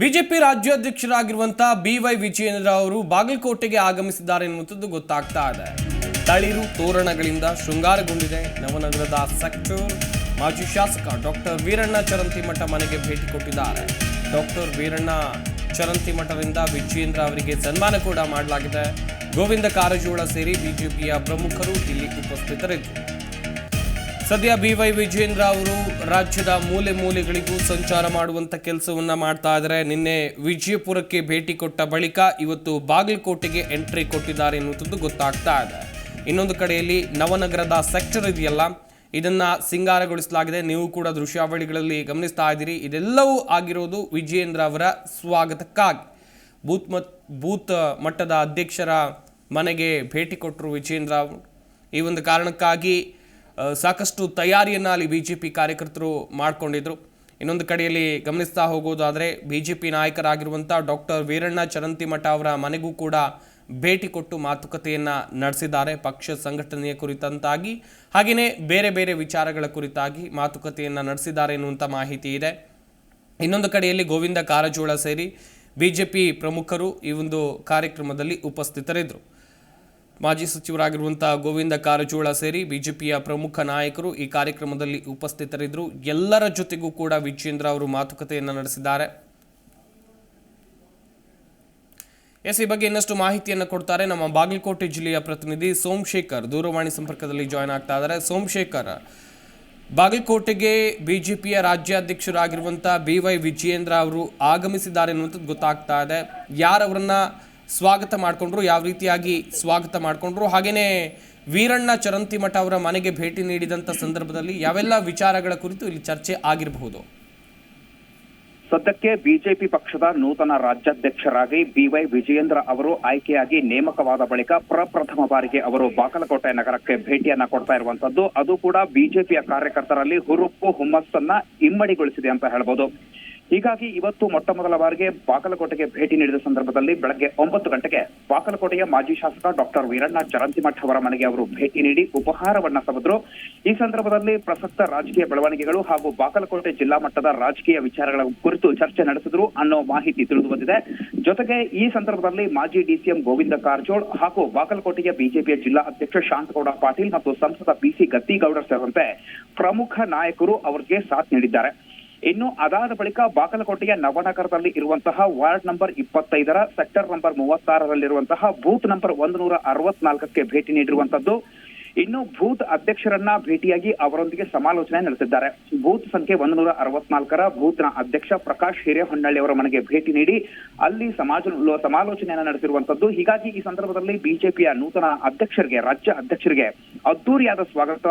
BJP ರಾಜ್ಯಾಧ್ಯಕ್ಷರಾಗಿರುವಂತಹ B Y Vijayendra ಅವರು ಬಾಗಲಕೋಟೆಗೆ ಆಗಮಿಸಿದ್ದಾರೆ ಎನ್ನುವಂಥದ್ದು ಗೊತ್ತಾಗ್ತಾ ಇದೆ. ತಳಿರು ತೋರಣಗಳಿಂದ ಶೃಂಗಾರಗೊಂಡಿದೆ. ನವನಗರದ ಸೆಕ್ಟರ್ ಮಾಜಿ ಶಾಸಕ ಡಾಕ್ಟರ್ ವೀರಣ್ಣ ಚರಂತಿಮಠ ಮನೆಗೆ ಭೇಟಿ ಕೊಟ್ಟಿದ್ದಾರೆ. ಡಾಕ್ಟರ್ ವೀರಣ್ಣ ಚರಂತಿಮಠದಿಂದ ವಿಜಯೇಂದ್ರ ಅವರಿಗೆ ಸನ್ಮಾನ ಕೂಡ ಮಾಡಲಾಗಿದೆ. ಗೋವಿಂದ ಕಾರಜೋಳ ಸೇರಿ ಬಿಜೆಪಿಯ ಪ್ರಮುಖರು ಇಲ್ಲಿ ಉಪಸ್ಥಿತರಿದ್ದರು. ಸದ್ಯ ಬಿ ವೈ ವಿಜೇಂದ್ರ ಅವರು ರಾಜ್ಯದ ಮೂಲೆ ಮೂಲೆಗಳಿಗೂ ಸಂಚಾರ ಮಾಡುವಂತ ಕೆಲಸವನ್ನ ಮಾಡ್ತಾ ಇದ್ದಾರೆ. ನಿನ್ನೆ ವಿಜಯಪುರಕ್ಕೆ ಭೇಟಿ ಕೊಟ್ಟ ಬಳಿಕ ಇವತ್ತು ಬಾಗಲಕೋಟೆಗೆ ಎಂಟ್ರಿ ಕೊಟ್ಟಿದ್ದಾರೆ ಎನ್ನುವಂಥದ್ದು ಗೊತ್ತಾಗ್ತಾ ಇದೆ. ಇನ್ನೊಂದು ಕಡೆಯಲ್ಲಿ ನವನಗರದ ಸೆಕ್ಟರ್ ಇದೆಯಲ್ಲ, ಇದನ್ನ ಸಿಂಗಾರಗೊಳಿಸಲಾಗಿದೆ. ನೀವು ಕೂಡ ದೃಶ್ಯಾವಳಿಗಳಲ್ಲಿ ಗಮನಿಸ್ತಾ ಇದ್ದೀರಿ. ಇದೆಲ್ಲವೂ ಆಗಿರೋದು ವಿಜಯೇಂದ್ರ ಅವರ ಸ್ವಾಗತಕ್ಕಾಗಿ. ಬೂತ್ ಮತ್, ಬೂತ್ ಮಟ್ಟದ ಅಧ್ಯಕ್ಷರ ಮನೆಗೆ ಭೇಟಿ ಕೊಟ್ಟರು ವಿಜೇಂದ್ರ ಈ ಒಂದು ಕಾರಣಕ್ಕಾಗಿ ಸಾಕಷ್ಟು ತಯಾರಿಯನ್ನು ಅಲ್ಲಿ ಬಿ ಜೆ ಪಿ ಕಾರ್ಯಕರ್ತರು ಮಾಡಿಕೊಂಡಿದ್ರು. ಇನ್ನೊಂದು ಕಡೆಯಲ್ಲಿ ಗಮನಿಸ್ತಾ ಹೋಗೋದಾದರೆ ಬಿ ಜೆ ಪಿ ನಾಯಕರಾಗಿರುವಂಥ ಡಾಕ್ಟರ್ ವೀರಣ್ಣ ಚರಂತಿಮಠ ಅವರ ಮನೆಗೂ ಕೂಡ ಭೇಟಿ ಕೊಟ್ಟು ಮಾತುಕತೆಯನ್ನು ನಡೆಸಿದ್ದಾರೆ. ಪಕ್ಷ ಸಂಘಟನೆಯ ಕುರಿತಂತಾಗಿ, ಹಾಗೆಯೇ ಬೇರೆ ಬೇರೆ ವಿಚಾರಗಳ ಕುರಿತಾಗಿ ಮಾತುಕತೆಯನ್ನು ನಡೆಸಿದ್ದಾರೆ ಎನ್ನುವಂಥ ಮಾಹಿತಿ ಇದೆ. ಇನ್ನೊಂದು ಕಡೆಯಲ್ಲಿ ಗೋವಿಂದ ಕಾರಜೋಳ ಸೇರಿ ಬಿಜೆಪಿ ಪ್ರಮುಖರು ಈ ಒಂದು ಕಾರ್ಯಕ್ರಮದಲ್ಲಿ ಉಪಸ್ಥಿತರಿದ್ದರು ಮಾಜಿ ಸಚಿವರಾಗಿರುವಂತಹ ಗೋವಿಂದ ಕಾರಜೋಳ ಸೇರಿ ಬಿಜೆಪಿಯ ಪ್ರಮುಖ ನಾಯಕರು ಈ ಕಾರ್ಯಕ್ರಮದಲ್ಲಿ ಉಪಸ್ಥಿತರಿದ್ದರು. ಎಲ್ಲರ ಜೊತೆಗೂ ಕೂಡ ವಿಜೇಂದ್ರ ಅವರು ಮಾತುಕತೆಯನ್ನು ನಡೆಸಿದ್ದಾರೆ. ಎಸ್, ಈ ಬಗ್ಗೆ ಇನ್ನಷ್ಟು ಮಾಹಿತಿಯನ್ನು ಕೊಡ್ತಾರೆ ನಮ್ಮ ಬಾಗಲಕೋಟೆ ಜಿಲ್ಲೆಯ ಪ್ರತಿನಿಧಿ ಸೋಮಶೇಖರ್. ದೂರವಾಣಿ ಸಂಪರ್ಕದಲ್ಲಿ ಜಾಯ್ನ್ ಆಗ್ತಾ ಇದ್ದಾರೆ. ಸೋಮಶೇಖರ್, ಬಾಗಲಕೋಟೆಗೆ ಬಿಜೆಪಿಯ ರಾಜ್ಯಾಧ್ಯಕ್ಷರಾಗಿರುವಂಥ ಬಿ ವೈ ವಿಜಯೇಂದ್ರ ಅವರು ಆಗಮಿಸಿದ್ದಾರೆ ಅನ್ನುವಂಥದ್ದು ಗೊತ್ತಾಗ್ತಾ ಇದೆ. ಯಾರವರನ್ನ ಸ್ವಾಗತ ಮಾಡಿಕೊಂಡ್ರು, ಯಾವ ರೀತಿಯಾಗಿ ಸ್ವಾಗತ ಮಾಡಿಕೊಂಡ್ರು. ಹಾಗೆಯೇ ವೀರಣ್ಣ ಚರಂತಿಮಠ ಅವರ ಮನೆಗೆ ಭೇಟಿ ನೀಡಿದಂಥ ಸಂದರ್ಭದಲ್ಲಿ ಯಾವೆಲ್ಲ ವಿಚಾರಗಳ ಕುರಿತು ಇಲ್ಲಿ ಚರ್ಚೆ ಆಗಿರಬಹುದು? ಸದ್ಯಕ್ಕೆ ಬಿಜೆಪಿ ಪಕ್ಷದ ನೂತನ ರಾಜ್ಯಾಧ್ಯಕ್ಷರಾಗಿ ಬಿವೈ ವಿಜಯೇಂದ್ರ ಅವರು ಆಯ್ಕೆಯಾಗಿ ನೇಮಕವಾದ ಬಳಿಕ ಪ್ರಪ್ರಥಮ ಬಾರಿಗೆ ಅವರು ಬಾಗಲಕೋಟೆ ನಗರಕ್ಕೆ ಭೇಟಿಯನ್ನ ಕೊಡ್ತಾ ಇರುವಂತದ್ದು ಅದು ಕೂಡ ಬಿಜೆಪಿಯ ಕಾರ್ಯಕರ್ತರಲ್ಲಿ ಹುರುಪು ಹುಮ್ಮಸ್ಸನ್ನ ಇಮ್ಮಡಿಗೊಳಿಸಿದೆ ಅಂತ ಹೇಳ್ಬೋದು. ಹೀಗಾಗಿ ಇವತ್ತು ಮೊಟ್ಟ ಮೊದಲ ಬಾರಿಗೆ ಬಾಗಲಕೋಟೆಗೆ ಭೇಟಿ ನೀಡಿದ ಸಂದರ್ಭದಲ್ಲಿ ಬೆಳಗ್ಗೆ ಒಂಬತ್ತು ಗಂಟೆಗೆ ಬಾಗಲಕೋಟೆಯ ಮಾಜಿ ಶಾಸಕ ಡಾಕ್ಟರ್ ವೀರಣ್ಣ ಚರಂತಿಮಠ್ ಅವರ ಮನೆಗೆ ಅವರು ಭೇಟಿ ನೀಡಿ ಉಪಹಾರವನ್ನ ಸವಿದ್ರು. ಈ ಸಂದರ್ಭದಲ್ಲಿ ಪ್ರಸಕ್ತ ರಾಜಕೀಯ ಬೆಳವಣಿಗೆಗಳು ಹಾಗೂ ಬಾಗಲಕೋಟೆ ಜಿಲ್ಲಾ ಮಟ್ಟದ ರಾಜಕೀಯ ವಿಚಾರಗಳ ಕುರಿತು ಚರ್ಚೆ ನಡೆಸಿದ್ರು ಅನ್ನೋ ಮಾಹಿತಿ ತಿಳಿದು ಬಂದಿದೆ. ಜೊತೆಗೆ ಈ ಸಂದರ್ಭದಲ್ಲಿ ಮಾಜಿ ಡಿಸಿಎಂ ಗೋವಿಂದ ಕಾರಜೋಳ್ ಹಾಗೂ ಬಾಗಲಕೋಟೆಯ ಬಿಜೆಪಿಯ ಜಿಲ್ಲಾ ಅಧ್ಯಕ್ಷ ಶಾಂತಗೌಡ ಪಾಟೀಲ್ ಮತ್ತು ಸಂಸದ ಬಿಸಿ ಗದ್ದಿಗೌಡರ್ ಸೇರಿದಂತೆ ಪ್ರಮುಖ ನಾಯಕರು ಅವರಿಗೆ ಸಾಥ್ ನೀಡಿದ್ದಾರೆ. ಇನ್ನು ಅದಾದ ಬಳಿಕ ಬಾಗಲಕೋಟೆಯ ನವನಗರದಲ್ಲಿ ಇರುವಂತಹ ವಾರ್ಡ್ ನಂಬರ್ ಇಪ್ಪತ್ತೈದರ ಸೆಕ್ಟರ್ ನಂಬರ್ ಮೂವತ್ತಾರರಲ್ಲಿರುವಂತಹ ಬೂತ್ ನಂಬರ್ ಒಂದು ನೂರ ಅರವತ್ನಾಲ್ಕಕ್ಕೆ ಭೇಟಿ ನೀಡಿರುವಂತದ್ದು ಇನ್ನು ಬೂತ್ ಅಧ್ಯಕ್ಷರನ್ನ ಭೇಟಿಯಾಗಿ ಅವರೊಂದಿಗೆ ಸಮಾಲೋಚನೆ ನಡೆಸಿದ್ದಾರೆ. ಬೂತ್ ಸಂಖ್ಯೆ ಒಂದು ನೂರ ಅರವತ್ನಾಲ್ಕರ ಬೂತ್ನ ಅಧ್ಯಕ್ಷ ಪ್ರಕಾಶ್ ಹಿರೇಹೊನ್ನಳ್ಳಿ ಅವರ ಮನೆಗೆ ಭೇಟಿ ನೀಡಿ ಅಲ್ಲಿ ಸಮಾಜ ಸಮಾಲೋಚನೆಯನ್ನು ನಡೆಸಿರುವಂತದ್ದು ಹೀಗಾಗಿ ಈ ಸಂದರ್ಭದಲ್ಲಿ ಬಿಜೆಪಿಯ ನೂತನ ಅಧ್ಯಕ್ಷರಿಗೆ, ರಾಜ್ಯ ಅಧ್ಯಕ್ಷರಿಗೆ ಅದ್ದೂರಿಯಾದ ಸ್ವಾಗತ.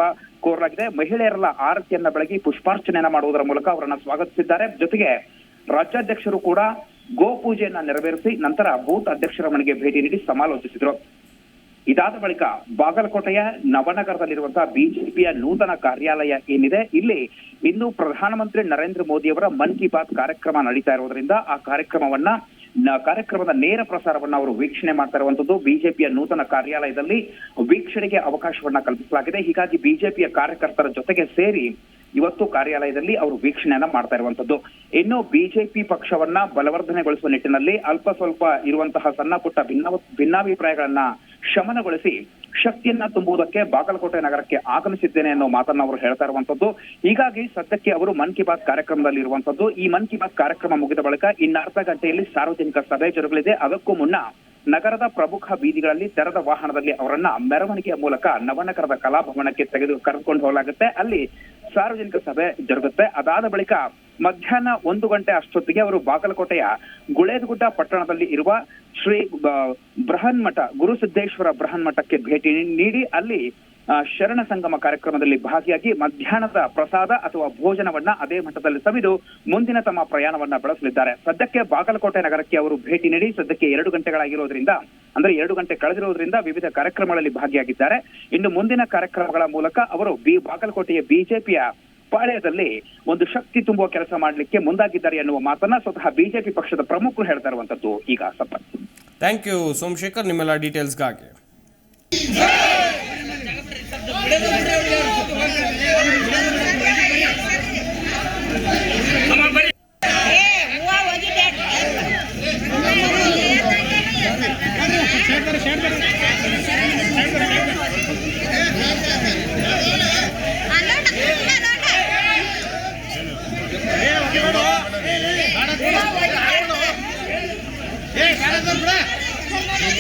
ಕೋರಲಾಗಿದೆ. ಮಹಿಳೆಯರಲ್ಲ ಆರತಿಯನ್ನ ಬೆಳಗಿ ಪುಷ್ಪಾರ್ಚನೆಯನ್ನ ಮಾಡುವುದರ ಮೂಲಕ ಅವರನ್ನ ಸ್ವಾಗತಿಸಿದ್ದಾರೆ. ಜೊತೆಗೆ ರಾಜ್ಯಾಧ್ಯಕ್ಷರು ಕೂಡ ಗೋಪೂಜೆಯನ್ನ ನೆರವೇರಿಸಿ ನಂತರ ಬೂತ್ ಅಧ್ಯಕ್ಷರ ಮನೆಗೆ ಭೇಟಿ ನೀಡಿ ಸಮಾಲೋಚಿಸಿದ್ರು. ಇದಾದ ಬಳಿಕ ಬಾಗಲಕೋಟೆಯ ನವನಗರದಲ್ಲಿರುವಂತಹ ಬಿಜೆಪಿಯ ನೂತನ ಕಾರ್ಯಾಲಯ ಏನಿದೆ, ಇಲ್ಲಿ ಇಂದು ಪ್ರಧಾನಮಂತ್ರಿ ನರೇಂದ್ರ ಮೋದಿ ಅವರ ಮನ್ ಕಿ ಬಾತ್ ಕಾರ್ಯಕ್ರಮ ನಡೀತಾ ಇರುವುದರಿಂದ ಆ ಕಾರ್ಯಕ್ರಮವನ್ನ ಕಾರ್ಯಕ್ರಮದ ನೇರ ಪ್ರಸಾರವನ್ನು ಅವರು ವೀಕ್ಷಣೆ ಮಾಡ್ತಾ ಇರುವಂತದ್ದು ಬಿಜೆಪಿಯ ನೂತನ ಕಾರ್ಯಾಲಯದಲ್ಲಿ ವೀಕ್ಷಣೆಗೆ ಅವಕಾಶವನ್ನ ಕಲ್ಪಿಸಲಾಗಿದೆ. ಹೀಗಾಗಿ ಬಿಜೆಪಿಯ ಕಾರ್ಯಕರ್ತರ ಜೊತೆಗೆ ಸೇರಿ ಇವತ್ತು ಕಾರ್ಯಾಲಯದಲ್ಲಿ ಅವರು ವೀಕ್ಷಣೆಯನ್ನ ಮಾಡ್ತಾ ಇರುವಂತದ್ದು. ಇನ್ನು ಬಿಜೆಪಿ ಪಕ್ಷವನ್ನ ಬಲವರ್ಧನೆಗೊಳಿಸುವ ನಿಟ್ಟಿನಲ್ಲಿ ಅಲ್ಪ ಸ್ವಲ್ಪ ಇರುವಂತಹ ಸಣ್ಣ ಪುಟ್ಟ ಭಿನ್ನ ಭಿನ್ನಾಭಿಪ್ರಾಯಗಳನ್ನ ಶಮನಗೊಳಿಸಿ ಶಕ್ತಿಯನ್ನ ತುಂಬುವುದಕ್ಕೆ ಬಾಗಲಕೋಟೆ ನಗರಕ್ಕೆ ಆಗಮಿಸಿದ್ದೇನೆ ಅನ್ನೋ ಮಾತನ್ನ ಅವರು ಹೇಳ್ತಾ ಇರುವಂತದ್ದು ಹೀಗಾಗಿ ಸದ್ಯಕ್ಕೆ ಅವರು ಮನ್ ಕಿ ಬಾತ್ ಕಾರ್ಯಕ್ರಮದಲ್ಲಿ ಇರುವಂತದ್ದು ಈ ಮನ್ ಕಿ ಬಾತ್ ಕಾರ್ಯಕ್ರಮ ಮುಗಿದ ಬಳಿಕ ಇನ್ನರ್ಧ ಗಂಟೆಯಲ್ಲಿ ಸಾರ್ವಜನಿಕ ಸಭೆ ಜರುಗಲಿದೆ. ಅದಕ್ಕೂ ಮುನ್ನ ನಗರದ ಪ್ರಮುಖ ಬೀದಿಗಳಲ್ಲಿ ತೆರೆದ ವಾಹನದಲ್ಲಿ ಅವರನ್ನ ಮೆರವಣಿಗೆಯ ಮೂಲಕ ನವನಗರದ ಕಲಾಭವನಕ್ಕೆ ತೆಗೆದು ಕರೆದುಕೊಂಡು ಹೋಗಲಾಗುತ್ತೆ. ಅಲ್ಲಿ ಸಾರ್ವಜನಿಕ ಸಭೆ ಜರುಗುತ್ತೆ. ಅದಾದ ಬಳಿಕ ಮಧ್ಯಾಹ್ನ ಒಂದು ಗಂಟೆ ಅಷ್ಟೊತ್ತಿಗೆ ಅವರು ಬಾಗಲಕೋಟೆಯ ಗುಳೇದಗುಡ್ಡ ಪಟ್ಟಣದಲ್ಲಿ ಇರುವ ಶ್ರೀ ಬೃಹನ್ಮಠ ಗುರುಸಿದ್ದೇಶ್ವರ ಬೃಹನ್ಮಠಕ್ಕೆ ಭೇಟಿ ನೀಡಿ ಅಲ್ಲಿ ಶರಣ ಸಂಗಮ ಕಾರ್ಯಕ್ರಮದಲ್ಲಿ ಭಾಗಿಯಾಗಿ ಮಧ್ಯಾಹ್ನದ ಪ್ರಸಾದ ಅಥವಾ ಭೋಜನವನ್ನ ಅದೇ ಮಠದಲ್ಲಿ ಸವಿದು ಮುಂದಿನ ತಮ್ಮ ಪ್ರಯಾಣವನ್ನ ಬೆಳೆಸಲಿದ್ದಾರೆ. ಸದ್ಯಕ್ಕೆ ಬಾಗಲಕೋಟೆ ನಗರಕ್ಕೆ ಅವರು ಭೇಟಿ ನೀಡಿ ಸದ್ಯಕ್ಕೆ ಎರಡು ಗಂಟೆಗಳಾಗಿರೋದ್ರಿಂದ, ಅಂದ್ರೆ ಎರಡು ಗಂಟೆ ಕಳೆದಿರೋದ್ರಿಂದ ವಿವಿಧ ಕಾರ್ಯಕ್ರಮಗಳಲ್ಲಿ ಭಾಗಿಯಾಗಿದ್ದಾರೆ. ಇನ್ನು ಮುಂದಿನ ಕಾರ್ಯಕ್ರಮಗಳ ಮೂಲಕ ಅವರು ಬಿ, ಬಾಗಲಕೋಟೆಯ ಬಿಜೆಪಿಯ ಪಾಳ್ಯದಲ್ಲಿ ಒಂದು ಶಕ್ತಿ ತುಂಬುವ ಕೆಲಸ ಮಾಡಲಿಕ್ಕೆ ಮುಂದಾಗಿದ್ದಾರೆ ಎನ್ನುವ ಮಾತನ್ನ ಸ್ವತಃ ಬಿಜೆಪಿ ಪಕ್ಷದ ಪ್ರಮುಖರು ಹೇಳ್ತಾ ಇರುವಂತದ್ದು ಈಗ ಸಂಪತ್ ಥ್ಯಾಂಕ್ ಯು ಸೋಮಶೇಖರ್ ನಿಮ್ಮೆಲ್ಲ ಡೀಟೇಲ್ಸ್ಗಾಗಿ ಏ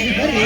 ಬಿಡ್ರಿ